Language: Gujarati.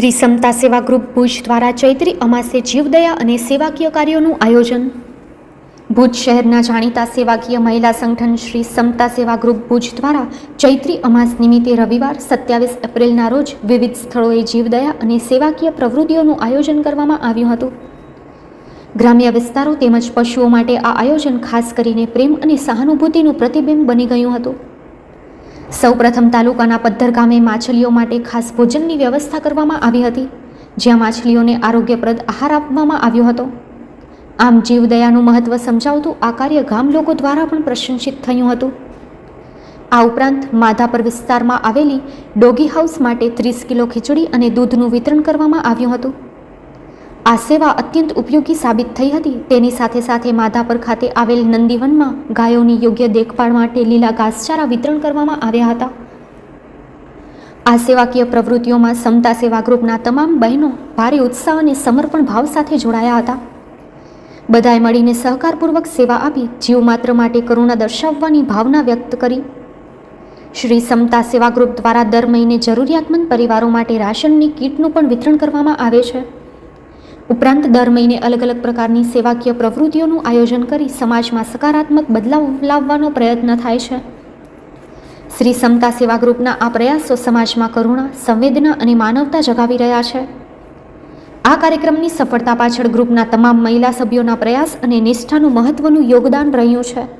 શ્રી સમતા સેવા ગ્રુપ ભુજ દ્વારા ચૈત્રી અમાસે જીવદયા અને સેવાકીય કાર્યોનું આયોજન. ભુજ શહેરના જાણીતા સેવાકીય મહિલા સંગઠન શ્રી સમતા સેવા ગ્રુપ ભુજ દ્વારા ચૈત્રી અમાસ નિમિત્તે રવિવાર સત્યાવીસ એપ્રિલના રોજ વિવિધ સ્થળોએ જીવદયા અને સેવાકીય પ્રવૃત્તિઓનું આયોજન કરવામાં આવ્યું હતું. ગ્રામ્ય વિસ્તારો તેમજ પશુઓ માટે આ આયોજન ખાસ કરીને પ્રેમ અને સહાનુભૂતિનું પ્રતિબિંબ બની ગયું હતું. સૌપ્રથમ તાલુકાના પદ્ધર ગામે માછલીઓ માટે ખાસ ભોજનની વ્યવસ્થા કરવામાં આવી હતી, જ્યાં માછલીઓને આરોગ્યપ્રદ આહાર આપવામાં આવ્યો હતો. આમ જીવદયાનું મહત્વ સમજાવતું આ કાર્ય ગામ લોકો દ્વારા પણ પ્રશંસિત થયું હતું. આ ઉપરાંત માધાપર વિસ્તારમાં આવેલી ડોગી હાઉસ માટે ત્રીસ કિલો ખીચડી અને દૂધનું વિતરણ કરવામાં આવ્યું હતું. આ સેવા અત્યંત ઉપયોગી સાબિત થઈ હતી. તેની સાથે સાથે માધાપર ખાતે આવેલ નંદીવનમાં ગાયોની યોગ્ય દેખભાળ માટે લીલા ઘાસચારા વિતરણ કરવામાં આવ્યા હતા. આ સેવાકીય પ્રવૃત્તિઓમાં સમતા સેવા ગ્રુપના તમામ બહેનો ભારે ઉત્સાહ અને સમર્પણ ભાવ સાથે જોડાયા હતા. બધાએ મળીને સહકારપૂર્વક સેવા આપી, જીવ માત્ર માટે કરુણા દર્શાવવાની ભાવના વ્યક્ત કરી. શ્રી સમતા સેવા ગ્રુપ દ્વારા દર મહિને જરૂરિયાતમંદ પરિવારો માટે રાશનની કીટનું પણ વિતરણ કરવામાં આવે છે. ઉપરાંત દર મહિને અલગ અલગ પ્રકારની સેવાકીય પ્રવૃત્તિઓનું આયોજન કરી સમાજમાં સકારાત્મક બદલાવ લાવવાનો પ્રયત્ન થાય છે. શ્રી સમતા સેવા ગ્રુપના આ પ્રયાસો સમાજમાં કરુણા, સંવેદના અને માનવતા જગાવી રહ્યા છે. આ કાર્યક્રમની સફળતા પાછળ ગ્રુપના તમામ મહિલા સભ્યોના પ્રયાસ અને નિષ્ઠાનું મહત્વનું યોગદાન રહ્યું છે.